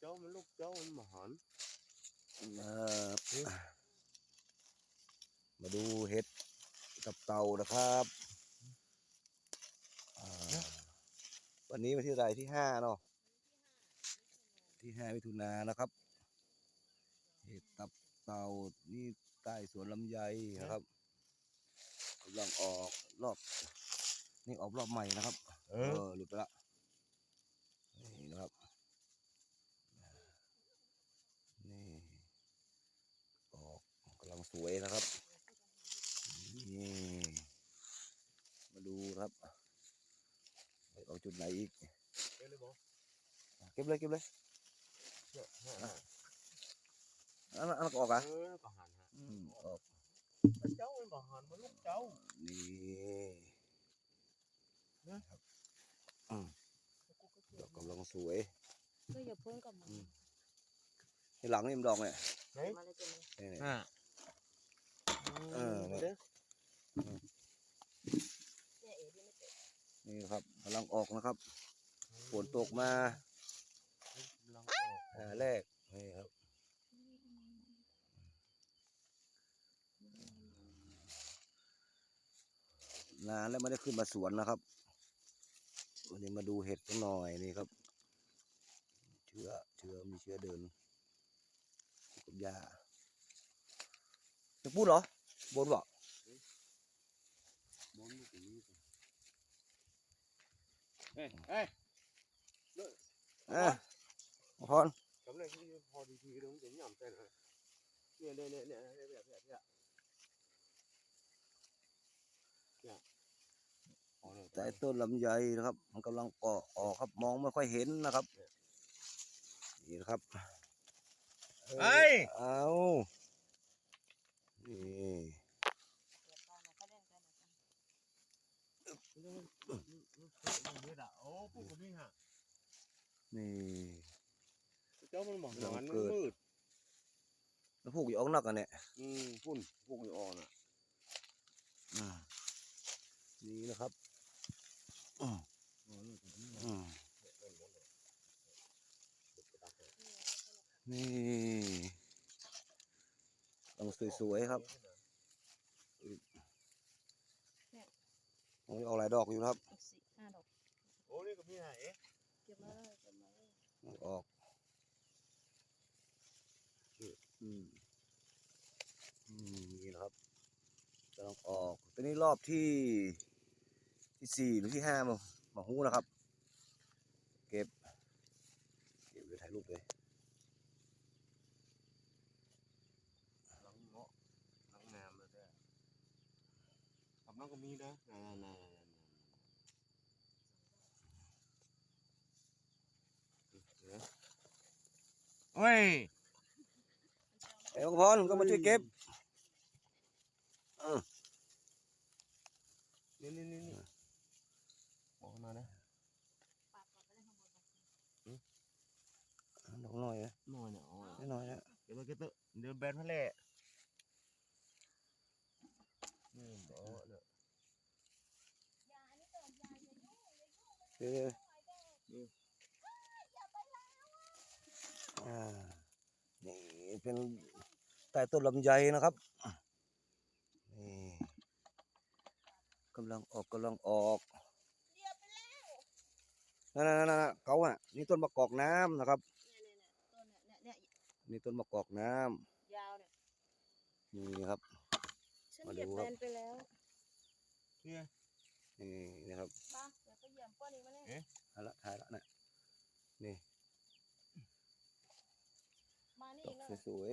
เจ้ามันลูกเจ้ามันหมอนเอ่อมาดูเห็ดกับเต่านะครับอ่าวันนี้วันที่อะไรที่ห้าเนาะที่ห้ามิถุนายนนะครับ เห็ดตับเต่านี่ใต้สวนลำไยนะครับกำลังออกรอบ นี่ออกรอบใหม่นะครับ เอเอออหลุดไปละนี่นะครับ นี่ออก กำลังสวยนะครับนี่มาดูครับไปออกจุดไหนอีกเดี๋ยวเลยบอกเก็บเลยเก็บเลยอันนั้นอันนั้นก็ออกอะเออหารฮะอืมออกเจ้ามันประหารมันลูกเจ้า นี่นะครับอืมดอกกำลังสวยก็อย่าพ่นกับมันที่หลังนี่มันดอกเนี่ยไหนมา เลยจ้ะเนี่ยนี่ห้าเออเด้อเนี่ยเอ๋ดีไม่เตะนี่ครับกำลังออกนะครับฝนตกมาลังออกอ่าแรกนี่ครับนานแล้วไม่ได้ขึ้นมาสวนนะครับวันนี้มาดูเห็ดกันหน่อยนี่ครับเชื้อเชื้อมีเชื้อเดินอยู่กับหญ้าจะพูดเหรอ บนบ่บนลูกนี้เฮ้ยเฮ้ยเออพรกำไรพอดีๆเดี๋ยวมนจะหย่ำใจเลยเนี่ยเนี่ยเนี่ยเนี่ยเนี่ยเนี่ยเนี่ยแต่ต้นลำไยนะครับ มันกำลังเกาะออกครับมองไม่ค่อยเห็นนะครับนี่นะครับเฮ้ยเอานี่ เนี่ยโอ้พวกคนนี้ฮะนี่ เจ้ามันหมอนหลังมันเกิด มืด แล้วพวกอยู่ออกนักกันเนี่ยอืมพุ่นพวกอยู่อ่อนอะอืมนี่นะครับอืมอืมนี่ต้องสวยๆครับโอ้ยออกหลายดอกอยู่นะครับอีกสี่ห้าดอ กโอ้นี่ก็มีหายเอ๊ะเก็บมาเลยเก็บมาเลยออกอืมอืมนี่นะครับกำลังออกตัวนี้รอบที่ที่สี่หรือที่ห้ามามาหูนะครับ เก็บ เก็บไปถ่ายรูปเลยหลังเงาะหลังน้ำเลยแต่กับน้องก็มีนะนั่นนั่นนั่นนั่น เฮ้ยไอ้องค์พรก็มาช่วยเก็บนี่นี่นี่นี่บอกมานะปาดก่อนไปเล่นข้างบนก่อนดอกน้อยนะหน่อยเนี่ยอ๋อน้อยๆนะเดี๋ยวมันก็เตอะเดี๋ยวแบนพะแล่นี่บอกเนี่ยเดี๋ยว อ่านี่เป็นใต้ต้นลำไยนะครับนี่กำลังออกกำลังออกนั่นนั่นนั่นนั่นเขาอะนี่ต้นมะกอกน้ำนะครับเนี่ยเนี่ยเนี่ยต้นเนี่ยเนี่ยนี่ต้นมะกอกน้ำยาวเนี่ยนี่ครับฉันมาเหยียบดูแบครับนไปแล้วเนี่ยนี่นะครับป้าเดี๋ยวไปเหยียบก้อนอีกมาเนี่ยถ่ายละถ่ายละนะนี่ มานี่ ด อี อก กแล้ว สวย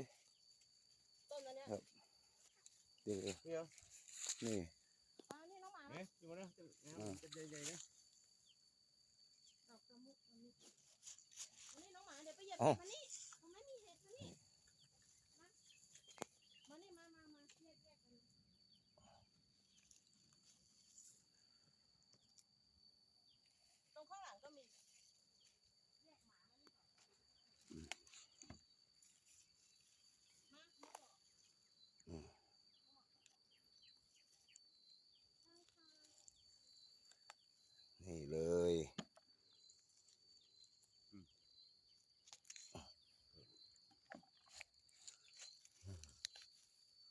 ต้นอันเนี้ยครับๆเดี๋ยวเนี่ยนี่มานี่น้องหมา เนี่ยอยู่มาเนี่ยจะใหญ่ๆนะดอกกระมุกมันนี่มานี่น้องหมาเดี๋ยวไปเหยียบอ๋อมานี่ตรงนั้นมีเห็ดมานี่มามานี่มามามาแยกแยกกันตรงข้างหลังก็มีแยกหมามานี่ก่อนมามาบอก นี่เลย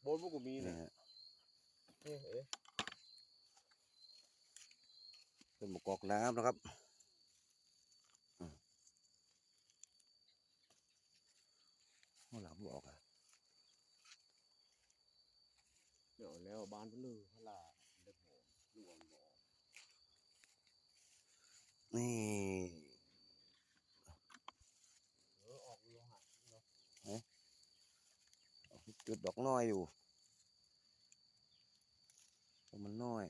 บนพวกกูมีนี่นะฮะเอ๊ะเอ๊ะเป็นหมกกอกน้ำนะครับอืมหัวหลังไม่ออกอะเดี๋ยวแล้วบ้านเพิ่นลือพลาเด็กหอมรวมบ่นี่ เออออกโลหะเนาะ จุดดอกน้อยอยู่เพราะมันน้อย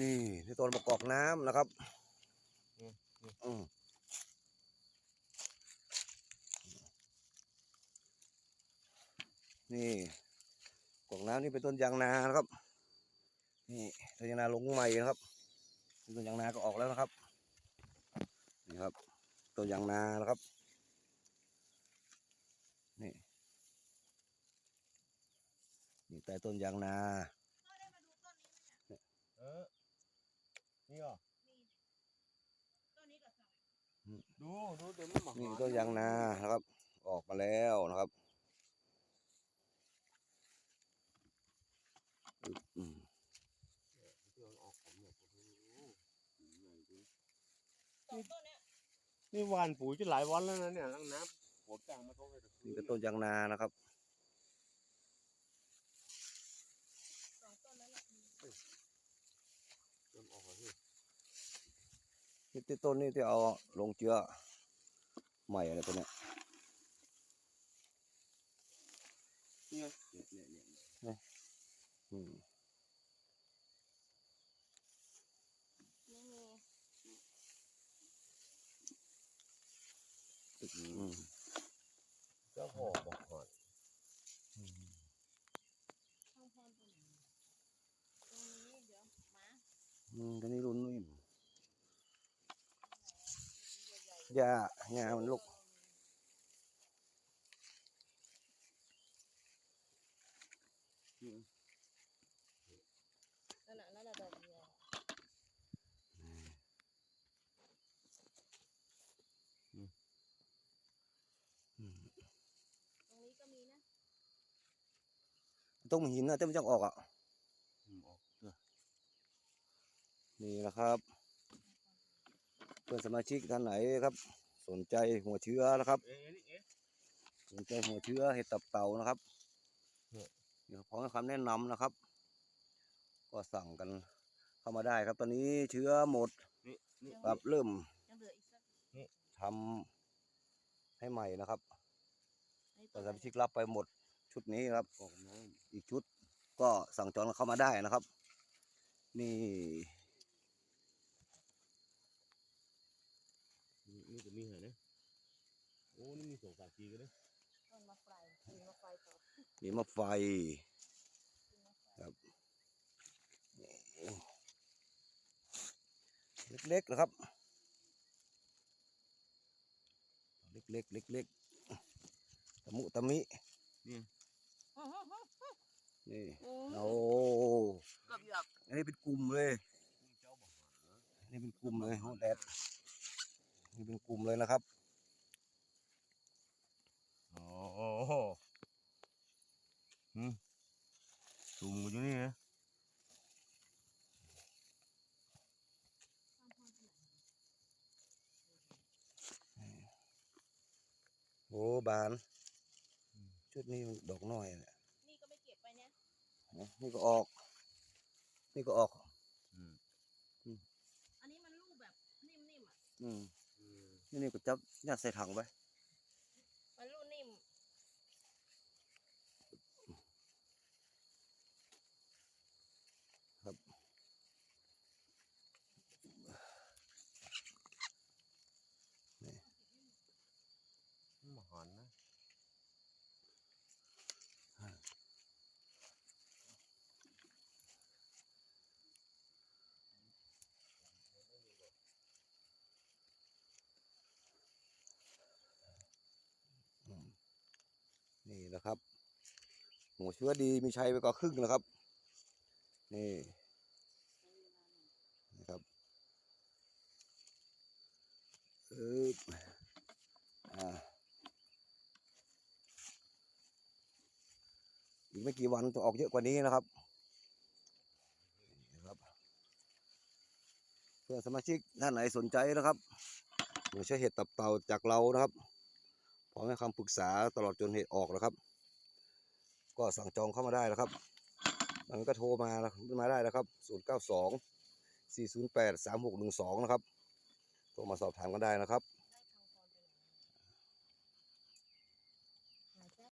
นี่ที่ต้นประกอบน้ำนะครับอืมนี่กอกน้ำนี่เป็นต้นยางนานะครับ นี่ต้นยางนาลงใหม่นะครับต้นยางนาก็ออกแล้วนะครับ นี่ครับ ต้นยางนานะครับ นี่นี่ใต้ต้นยางนาพ่อได้มาดูต้นนี้ไหมเนี่ยเออ นี่เหรอนี่ต้นนี้กับสองดูดูเดี๋ยวมันมานี่หาต้นยางนานะครับ ออกมาแล้วนะครับอึ๊บอืม เดี๋ยวออกผมเนี่ยโอ้โหใหญ่จริง สองต้นเนี้ย นี่หวานปุ๋ยจะหลายวันแล้วนะเนี่ยลังน้ำฝนกลางมาต้องให้ตะนี่ก็ต้นยางนานะครับสองต้นนั้นแหละมีเริ่มออกแล้วพี่นี่ที่ต้นนี้ที่เอาลงเจือใหม่อะไรตัวเนี้ยเนี่ยเนี่ยเนี่ยเนี่ยอืม นี่มี อืม เจ้าพ่อบอกก่อนช่องพรตรงไหนตรงนี้เดี๋ยวหมอืมตอนนี้รุ่นนิ่มใหญ่หญ้าหญ้ามันลุก นั่นน่ะนั่นน่ะดอกเดียว อืม ตรงนี้ก็มีนะ ต้นหินนะเต้นมันจะออกอะอืมออกเออนี่นะครับ เพื่อนสมาชิกท่านไหนครับ สนใจหัวเชื้อนะครับเอ๊ะนี่เอ๊ะสนใจหัวเชื้อเห็ดตับเต่านะครับเนี่ยเดี๋ยวพร้อมให้คำแนะนำนะครับ ก็สั่งกันเข้ามาได้ครับ ตอนนี้เชื้อหมดนี่นี่ครับเริ่มยังเหลืออีกสักทำให้ใหม่นะครับไอ้เพื่ต้อนนสมาชิกรับไปหมด ชุดนี้ครับออกน้อีกชุดก็สั่งจองเข้ามาได้นะครับ นี่ำนี่นี่ก็มีเหรอเนี่ยโอ้นี่มีสองสามทีกันเลยต้นมะไฟกินมะไฟต่อมีมะไฟกินมะไฟครับเล็กๆนะครับ เล็กๆเล็กๆตะมุตะมิอื้อหือหือ นี่โอ้โอ้เกือบเหยียบอันนี้เป็นกลุ่มเลยนี่เจ้าบอกหาอันนี้เป็นกลุ่มเลยโอ้แดดนี่เป็นกลุ่มเลยนะครับโอ้โหอืมตุ่มอยู่นี่นะช่องพรตรงไหนโอ้บาน ชุดนี้มันดอกน้อยเนี่ย นี่ก็ไม่เก็บไปเนี่ย นี่ก็ออก นี่ก็ออก อืมอันนี้มันลูกแบบนิ่มๆอะอืมอืมนี่นี่ก็จับยัดใส่ถังไป นะครับ หมูเชื้อดีมีชัยไปกว่าครึ่งแล้วครับ นี่นะครับเอออ่าอีกไม่กี่วันจะออกเยอะกว่านี้นะครับนะครับ เพื่อสมาชิกท่านไหนสนใจนะครับหมูเชื้อเห็ดตับเต่าจากเรานะครับ พร้อมให้คำปรึกษาตลอดจนเหตุออกแล้วครับ ก็สั่งจองเข้ามาได้แล้วครับ มันก็โทรมามาได้แล้วครับ 092 408 3612 นะครับ โทรมาสอบถามกันได้นะครับ